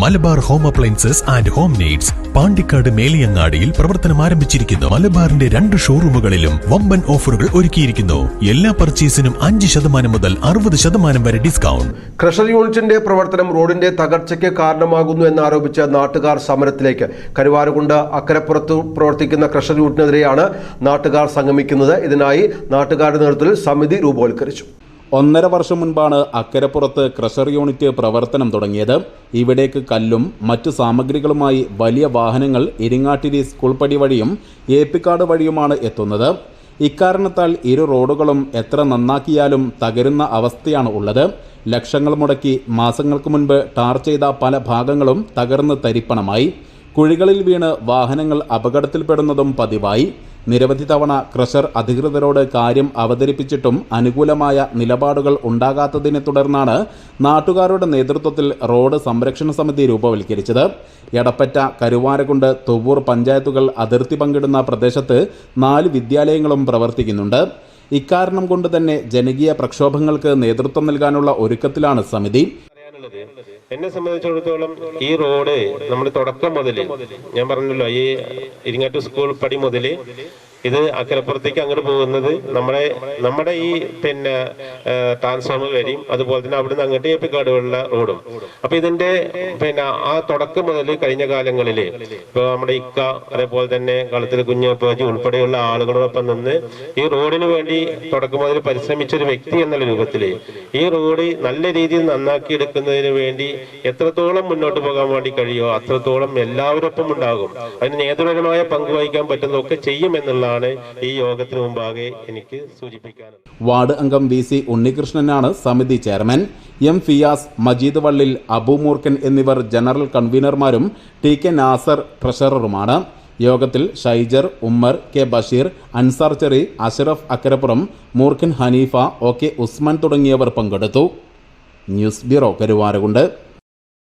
Malabar home appliances and home needs Pandikkad മേലിയങ്ങാടിയിൽ പ്രവർത്തനം ആരംഭിച്ചിരിക്കുന്നു. മലബാറിന്റെ രണ്ട് ഷോറൂമുകളിലും വമ്പൻ ഓഫറുകൾ ഒരുക്കിയിരിക്കുന്നു. എല്ലാ പർച്ചേസിനും അഞ്ച് ശതമാനം മുതൽ അറുപത് ശതമാനം വരെ ഡിസ്കൗണ്ട്. ക്രഷർ യൂണിറ്റിന്റെ പ്രവർത്തനം റോഡിന്റെ തകർച്ചയ്ക്ക് കാരണമാകുന്നു എന്നാരോപിച്ച് നാട്ടുകാർ സമരത്തിലേക്ക്. കരുവാരുകൊണ്ട് അക്കരപ്പുറത്ത് പ്രവർത്തിക്കുന്ന ക്രഷർ യൂണിറ്റിനെതിരെയാണ് നാട്ടുകാർ സംഗമിക്കുന്നത്. ഇതിനായി നാട്ടുകാരുടെ നേതൃത്വത്തിൽ സമിതി രൂപവൽക്കരിച്ചു. ഒന്നര വർഷം മുൻപാണ് അക്കരപ്പുറത്ത് ക്രഷർ യൂണിറ്റ് പ്രവർത്തനം തുടങ്ങിയത്. ഇവിടേക്ക് കല്ലും മറ്റു സാമഗ്രികളുമായി വലിയ വാഹനങ്ങൾ ഇരിങ്ങാട്ടിരി സ്കൂൾ പടി വഴിയും ഏപ്പിക്കാട് വഴിയുമാണ് എത്തുന്നത്. ഇക്കാരണത്താൽ ഇരു റോഡുകളും എത്ര നന്നാക്കിയാലും തകരുന്ന അവസ്ഥയാണ് ഉള്ളത്. ലക്ഷങ്ങൾ മുടക്കി മാസങ്ങൾക്ക് മുൻപ് ടാർ ചെയ്ത പല ഭാഗങ്ങളും തകർന്ന് തരിപ്പണമായി. കുഴികളിൽ വീണ് വാഹനങ്ങൾ അപകടത്തിൽപ്പെടുന്നതും പതിവായി. നിരവധി തവണ ക്രഷർ അധികൃതരോട് കാര്യം അവതരിപ്പിച്ചിട്ടും അനുകൂലമായ നിലപാടുകൾ ഉണ്ടാകാത്തതിനെ തുടർന്നാണ് നാട്ടുകാരുടെ നേതൃത്വത്തിൽ റോഡ് സംരക്ഷണ സമിതി രൂപവൽക്കരിച്ചത്. എടപ്പറ്റ കരുവാരകുണ്ട് തുവ്വൂർ പഞ്ചായത്തുകൾ അതിർത്തി പങ്കിടുന്ന പ്രദേശത്ത് നാല് വിദ്യാലയങ്ങളും പ്രവർത്തിക്കുന്നുണ്ട്. ഇക്കാരണം കൊണ്ട് തന്നെ ജനകീയ പ്രക്ഷോഭങ്ങൾക്ക് നേതൃത്വം നൽകാനുള്ള ഒരുക്കത്തിലാണ് സമിതി. എന്നെ സംബന്ധിച്ചിടത്തോളം ഈ റോഡ് നമ്മൾ തുടക്കം മുതൽ ഞാൻ പറഞ്ഞല്ലോ ഈ ഇരിങ്ങാട്ട് സ്കൂൾ പടി മുതൽ ഇത് അക്കരപ്പുറത്തേക്ക് അങ്ങോട്ട് പോകുന്നത് നമ്മുടെ നമ്മുടെ ഈ പിന്നെ ട്രാൻസ്ഫോമർ വരെയും അതുപോലെ തന്നെ അവിടുന്ന് അങ്ങോട്ട് ഏപ്പിക്കാടുള്ള റോഡും. അപ്പൊ ഇതിന്റെ പിന്നെ ആ തുടക്കം മുതൽ കഴിഞ്ഞ കാലങ്ങളിൽ ഇപ്പൊ നമ്മുടെ ഇക്ക അതേപോലെ തന്നെ കളത്തിൽ കുഞ്ഞപ്പേജി ഉൾപ്പെടെയുള്ള ആളുകളോടൊപ്പം നിന്ന് ഈ റോഡിന് വേണ്ടി തുടക്കം മുതൽ പരിശ്രമിച്ച ഒരു വ്യക്തി എന്നുള്ള രൂപത്തിൽ ഈ റോഡ് നല്ല രീതിയിൽ നന്നാക്കി എടുക്കുന്നതിന് വേണ്ടി എത്രത്തോളം മുന്നോട്ട് പോകാൻ വേണ്ടി കഴിയുമോ അത്രത്തോളം എല്ലാവരൊപ്പം ഉണ്ടാകും അതിന് നേതൃപരമായ പങ്ക് വഹിക്കാൻ പറ്റുന്നതൊക്കെ ചെയ്യുമെന്നുള്ളതാണ് ഈ യോഗത്തിന് മുമ്പാകെ എനിക്ക് സൂചിപ്പിക്കാനുള്ളത്. വാർഡ് അംഗം വി സി ഉണ്ണികൃഷ്ണനാണ് സമിതി ചെയർമാൻ. എം ഫിയാസ് മജീദ് വള്ളിൽ അബു മൂർക്കൻ എന്നിവർ ജനറൽ കൺവീനർമാരും ടി കെ നാസർ ട്രഷററുമാണ്. യോഗത്തിൽ Shaijar Ummer K Basheer Ansar Cheri Ashraf Akkarappuram Moorkhan Haneefa O K Usman തുടങ്ങിയവർ പങ്കെടുത്തു. News bureau Karuvarakundu